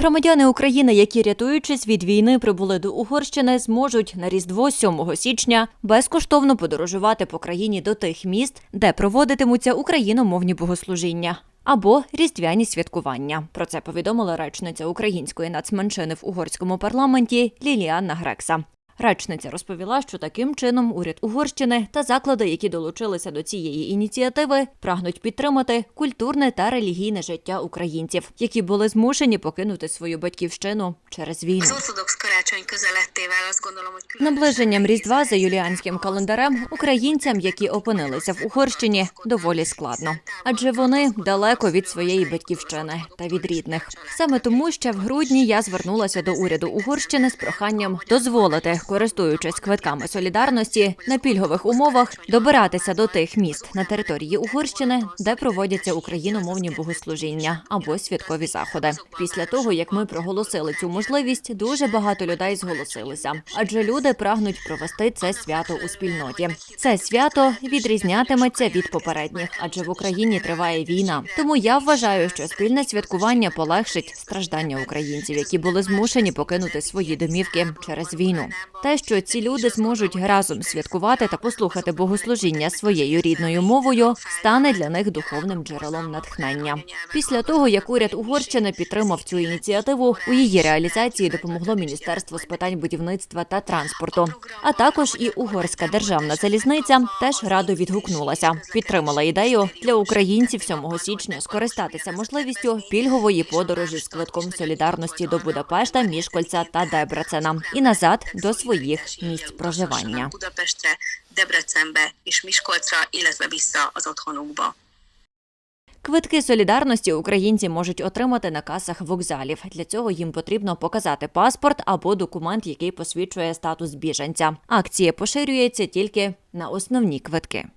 Громадяни України, які рятуючись від війни, прибули до Угорщини, зможуть на Різдво 7 січня безкоштовно подорожувати по країні до тих міст, де проводитимуться україномовні богослужіння. Або різдвяні святкування. Про це повідомила речниця української нацменшини в угорському парламенті Ліліанна Грекса. Речниця розповіла, що таким чином уряд Угорщини та заклади, які долучилися до цієї ініціативи, прагнуть підтримати культурне та релігійне життя українців, які були змушені покинути свою батьківщину через війну. Наближенням Різдва за юліанським календарем українцям, які опинилися в Угорщині, доволі складно, адже вони далеко від своєї батьківщини та від рідних. Саме тому ще в грудні я звернулася до уряду Угорщини з проханням дозволити, користуючись квитками солідарності на пільгових умовах, добиратися до тих міст на території Угорщини, де проводяться україномовні богослужіння або святкові заходи. Після того як ми проголосили цю можливість, дуже багато людей зголосилися, адже люди прагнуть провести це свято у спільноті. Це свято відрізнятиметься від попередніх, адже в Україні триває війна. Тому я вважаю, що спільне святкування полегшить страждання українців, які були змушені покинути свої домівки через війну. Те, що ці люди зможуть разом святкувати та послухати богослужіння своєю рідною мовою, стане для них духовним джерелом натхнення. Після того, як уряд Угорщини підтримав цю ініціативу, у її реалізації допомогло Міністерство з питань будівництва та транспорту, а також і угорська державна залізниця теж радо відгукнулася. Підтримала ідею для українців 7 січня скористатися можливістю пільгової подорожі з квитком солідарності до Будапешта, Мішкольця та Дебрецена і назад до своїх місць проживання. Debrecenbe és Miskolcra, illetve vissza az otthonukba. Квитки солідарності українці можуть отримати на касах вокзалів. Для цього їм потрібно показати паспорт або документ, який посвідчує статус біженця. Акція поширюється тільки на основні квитки.